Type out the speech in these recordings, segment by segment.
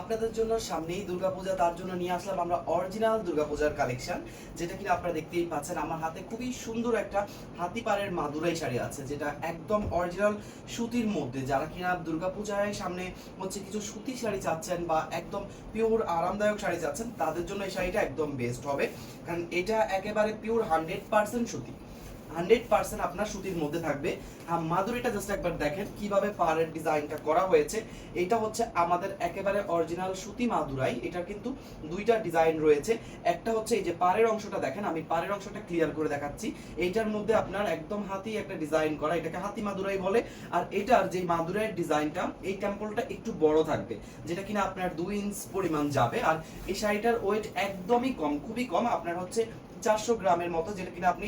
আপনাদের জন্য সামনেই দুর্গাপূজা, তার জন্য নিয়ে আসলাম আমরা অরিজিনাল দুর্গাপূজার কালেকশন যেটা কিনা আপনারা দেখতেই পাচ্ছেন। আমার হাতে খুবই সুন্দর একটা হাতি পাড়ের মাদুরাই শাড়ি আছে, যেটা একদম অরিজিনাল সুতির মধ্যে। যারা কিনা দুর্গাপূজায় সামনে হচ্ছে কিছু সুতি শাড়ি চাচ্ছেন বা একদম পিওর আরামদায়ক শাড়ি চাচ্ছেন, তাদের জন্য এই শাড়িটা একদম বেস্ট হবে। কারণ এটা একেবারে পিওর হান্ড্রেড পার্সেন্ট সুতি। হান্ড্রেড পার্সেন্ট আপনার সুতির মধ্যে থাকবে। আর মাদুরিটা জাস্ট একবার দেখেন কীভাবে পাড়ের ডিজাইনটা করা হয়েছে। এটা হচ্ছে আমাদের একেবারে অরিজিনাল সুতি মাদুরাই। এটার কিন্তু দুইটা ডিজাইন রয়েছে। একটা হচ্ছে এই যে পাড়ের অংশটা দেখেন, আমি পাড়ের অংশটা ক্লিয়ার করে দেখাচ্ছি। এইটার মধ্যে আপনার একদম হাতি একটা ডিজাইন করা, এটাকে হাতি মাদুরাই বলে। আর এটার যে মাদুরাইয়ের ডিজাইনটা এই টেম্পলটা একটু বড় থাকবে, যেটা কিনা আপনার দুই ইঞ্চ পরিমাণ যাবে। আর এই শাড়িটার ওয়েট একদমই কম, খুবই কম। আপনার হচ্ছে চারশো গ্রামের মতো, যেটা কিনা আপনি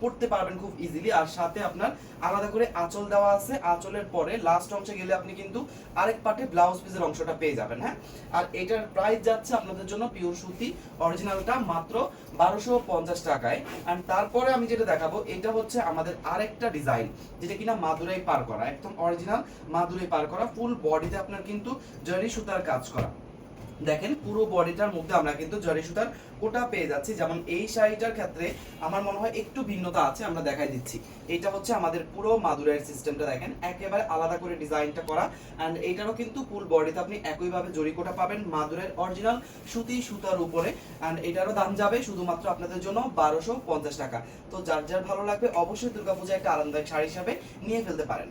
পড়তে পারবেন খুব ইজিলি আর সাথে আপনার আলাদা করে আঁচল দেওয়া আছে। আঁচলের পরে লাস্ট অংশে গেলে আপনি কিন্তু আরেক পার্টে ব্লাউজ পিসের অংশটা পেয়ে যাবেন হ্যাঁ? আর এটার প্রাইস যাচ্ছে আপনাদের জন্য পিওর সুতি অরিজিনালটা মাত্র বারোশো পঞ্চাশ টাকায়। আর তারপরে আমি যেটা দেখাবো, এটা হচ্ছে আমাদের আরেকটা ডিজাইন যেটা কিনা মাদুরাই পার করা, একদম অরিজিনাল মাদুরাই পার করা ফুল বডিতে আপনার কিন্তু জরি সুতার কাজ করা। দেখেন, পুরো বডিটার মধ্যে আমরা কিন্তু জরি সুতার কোটা পেয়ে যাচ্ছি। যেমন এই শাড়িটার ক্ষেত্রে আমার মনে হয় একটু ভিন্নতা আছে, আমরা দেখাই দিচ্ছি। এটা হচ্ছে আমাদের পুরো মাদুরের সিস্টেমটা দেখেন, একেবারে আলাদা করে ডিজাইনটা করা। অ্যান্ড এইটারও কিন্তু ফুল বডিতে আপনি একইভাবে জরি কোটা পাবেন মাদুরের অরিজিনাল সুতি সুতার উপরে। অ্যান্ড এটারও দাম যাবে শুধুমাত্র আপনাদের জন্য বারোশো পঞ্চাশ টাকা। তো যার যার ভালো লাগবে অবশ্যই দুর্গাপূজা একটা আরামদায়ক শাড়ি হিসাবে নিয়ে ফেলতে পারেন।